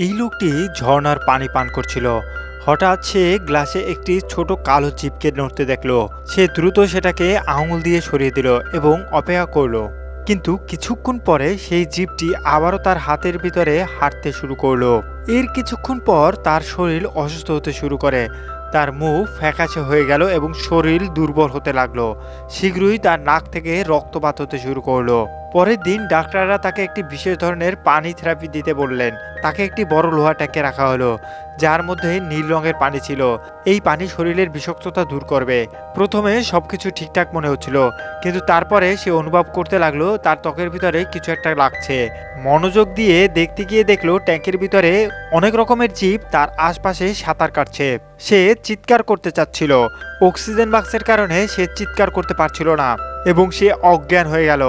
এই লোকটি ঝর্ণার পানি পান করছিল। হঠাৎ সে গ্লাসে একটি ছোট কালো জীবকে নড়তে দেখল। সে দ্রুত সেটাকে আঙুল দিয়ে সরিয়ে দিল এবং অপেক্ষা করল। কিন্তু কিছুক্ষণ পরে সেই জীবটি আবারও তার হাতের ভিতরে হাঁটতে শুরু করল। এর কিছুক্ষণ পর তার শরীর অসুস্থ হতে শুরু করে। তার মুখ ফ্যাকাশে হয়ে গেল এবং শরীর দুর্বল হতে লাগল। শীঘ্রই তার নাক থেকে রক্তপাত হতে শুরু করল। পরের দিন ডাক্তাররা তাকে একটি বিশেষ ধরনের পানি থেরাপি দিতে বললেন। তাকে একটি বড় লোহা ট্যাঙ্কে রাখা হলো, যার মধ্যে নীল রঙের পানি ছিল। এই পানি শরীরের বিষাক্ততা দূর করবে। প্রথমে সব কিছু ঠিকঠাক মনে হচ্ছিল, কিন্তু তারপরে সে অনুভব করতে লাগল, তার ত্বকের ভিতরে কিছু একটা লাগছে। মনোযোগ দিয়ে দেখতে গিয়ে দেখল ট্যাঙ্কের ভিতরে অনেক রকমের জীব, তার আশপাশে সাঁতার কাটছে। সে চিৎকার করতে চাচ্ছিল। অক্সিজেন বাক্সের কারণে সে চিৎকার করতে পারছিল না, এবং সে অজ্ঞান হয়ে গেল।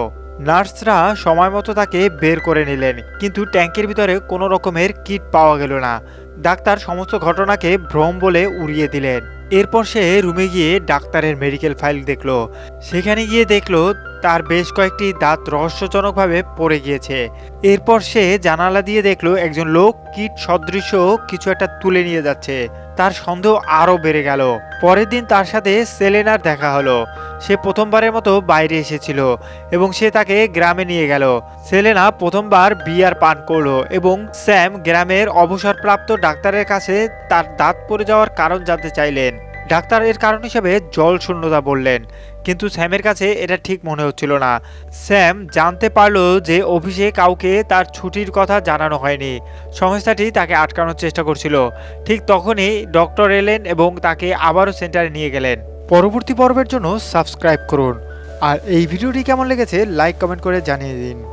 নার্সরা সময় মতো তাকে বের করে নিলেন, কিন্তু ট্যাঙ্কের ভিতরে কোনো রকমের কিট পাওয়া গেল না। ডাক্তার সমস্ত ঘটনাকে ভ্রম বলে উড়িয়ে দিলেন। এরপর সে রুমে গিয়ে ডাক্তারের মেডিকেল ফাইল দেখল। সেখানে গিয়ে দেখল, তার বেশ কয়েকটি দাঁত রহস্যজনকভাবে পড়ে গিয়েছে। এরপর সে জানালা দিয়ে দেখল, একজন লোক কিট সদৃশ্য কিছু একটা তুলে নিয়ে যাচ্ছে। তার সন্দেহ আরও বেড়ে গেল। পরের দিন তার সাথে সেলেনার দেখা হলো। সে প্রথমবারের মতো বাইরে এসেছিল এবং সে তাকে গ্রামে নিয়ে গেল। সেলেনা প্রথমবার বিয়ার পান করল এবং স্যাম গ্রামের অবসরপ্রাপ্ত ডাক্তারের কাছে তার দাঁত পড়ে যাওয়ার কারণ জানতে চাইলেন। ডাক্তার এর কারণ হিসেবে জল শূন্যতা বললেন। কিন্তু স্যামের কাছে এটা ঠিক মনে হচ্ছিল না। স্যাম জানতে পারল যে অফিসে কাউকে তার ছুটির কথা জানানো হয়নি। সংস্থাটি তাকে আটকানোর চেষ্টা করছিল। ঠিক তখনই ডক্টর এলেন এবং তাকে আবারও সেন্টারে নিয়ে গেলেন। পরবর্তী পর্বের জন্য সাবস্ক্রাইব করুন। আর এই ভিডিওটি কেমন লেগেছে, লাইক, কমেন্ট করে জানিয়ে দিন।